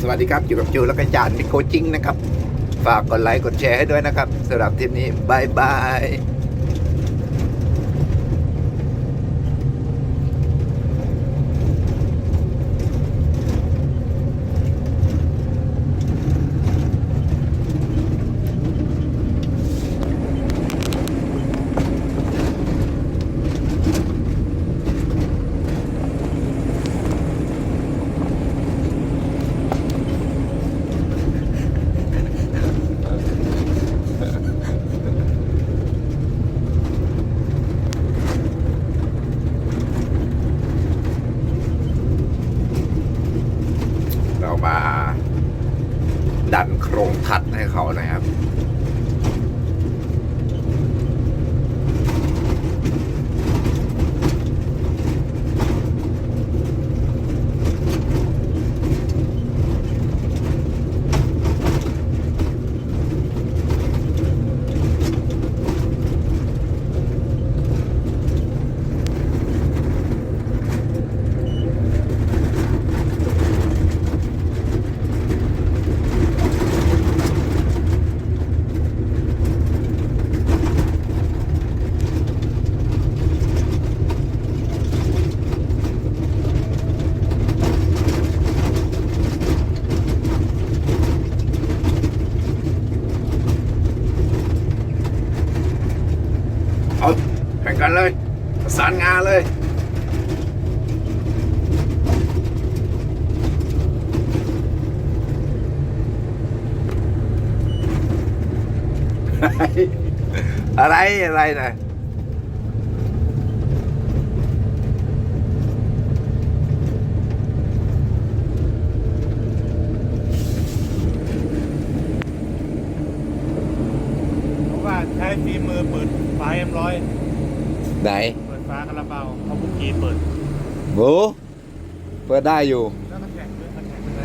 สวัสดีครับ อยู่กับจูแล้วก็จานมิโคจิงนะครับ ฝากกดไลค์กดแชร์ให้ด้วยนะครับสำหรับทริปนี้บายบาย เรามา ดันโครงทัดให้เขานะครับ เลย ประสานงานเลย อะไรอะไรนะว่าใช้ฝีมือเปิดฝาเอ็มร้อย ไหนเปิดฝาคาราบาวเขาบุกีเปิดโบูเปิดได้อยู่ แล้วก็แข่งด้วยแข่งไปได้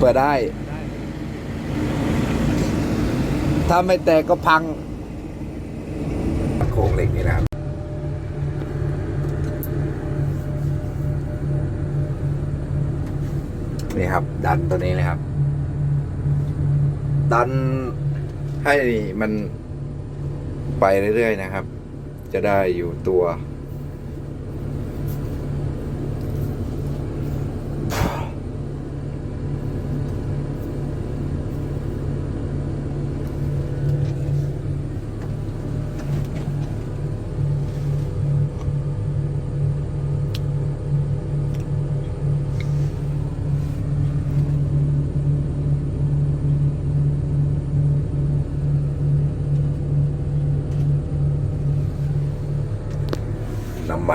เปิดได้ ได้ถ้าไม่แตกก็พัง โครงเหล็กนี่นะครับ นี่ครับ ดันตัวนี้นะครับ ดันให้มันไปเรื่อยๆนะครับ จะได้อยู่ตัว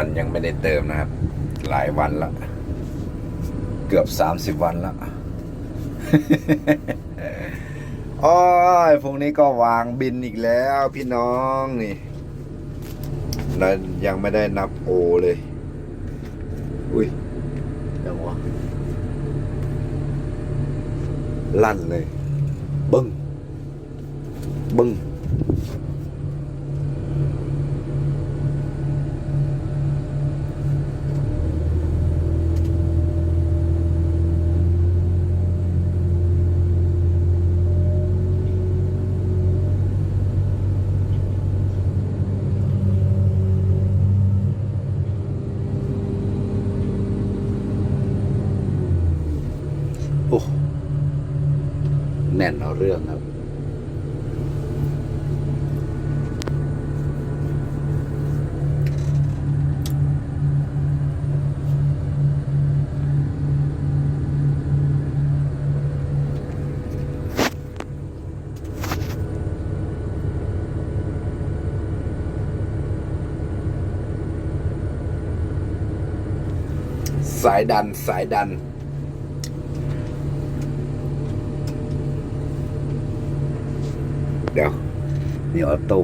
มันยังไม่ได้เติมนะครับ หลายวันละ เกือบสามสิบวันละโอ้ยพรุ่งนี้ก็วางบินอีกแล้วพี่น้องนี่แล้วยังไม่ได้นับโอเลย อุ้ยเดี๋ยววะลั่นเลย บึ้งบึ้ง โอ้แน่นเอาเรื่องครับ สายดันสายดัน เดี๋ยว นี่ออโต้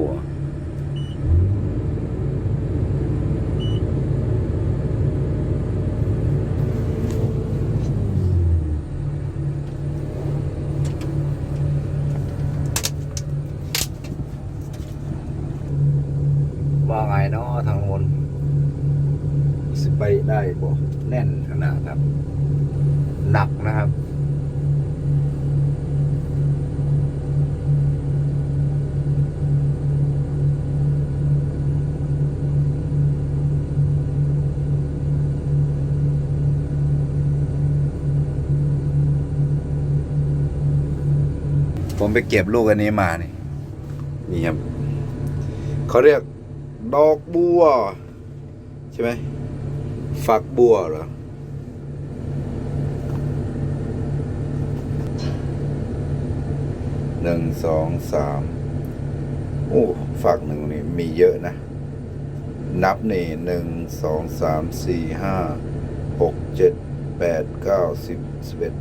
ว่าไงเนาะทางโน้นสิไปได้บ่แน่นขนาดครับ หนักนะครับ ผมไปเก็บลูกอันนี้มานี่นี่ครับเขาเรียกดอกบัว ใช่ไหมฝักบัวเหรอหนึ่งสองสามโอ้ฝักหนึ่งนี่มีเยอะนะ นับนี่หนึ่งสองสามสี่ห้าหกเจ็ดแปดเก้าสิบสิบเอ็ด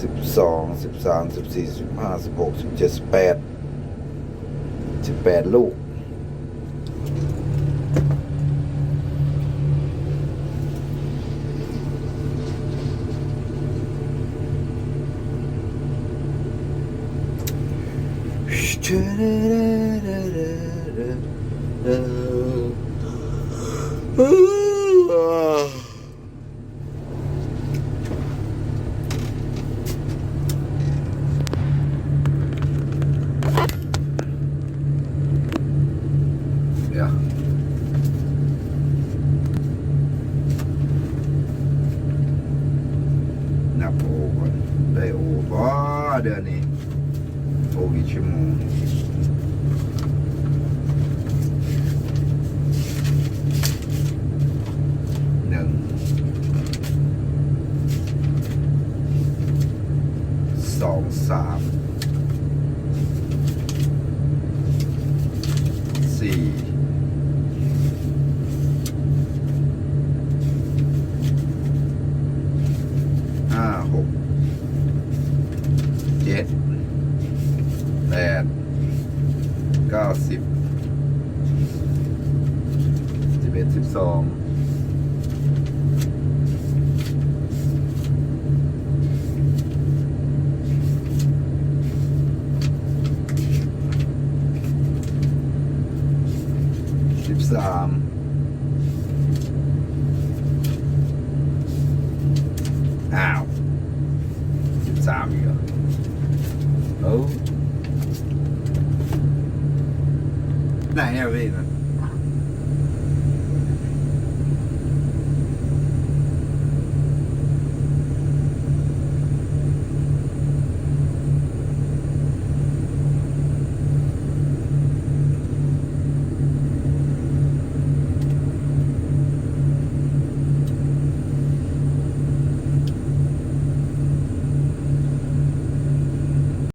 สิบสองสิบสามสิบสี่สิบห้าสิบหกสิบเจ็ดสิบแปดสิบแปดลูกเ надо они. Ой, чему. Song Sam. สี่ so it's um ow. It's out here oh. No, nah, never even.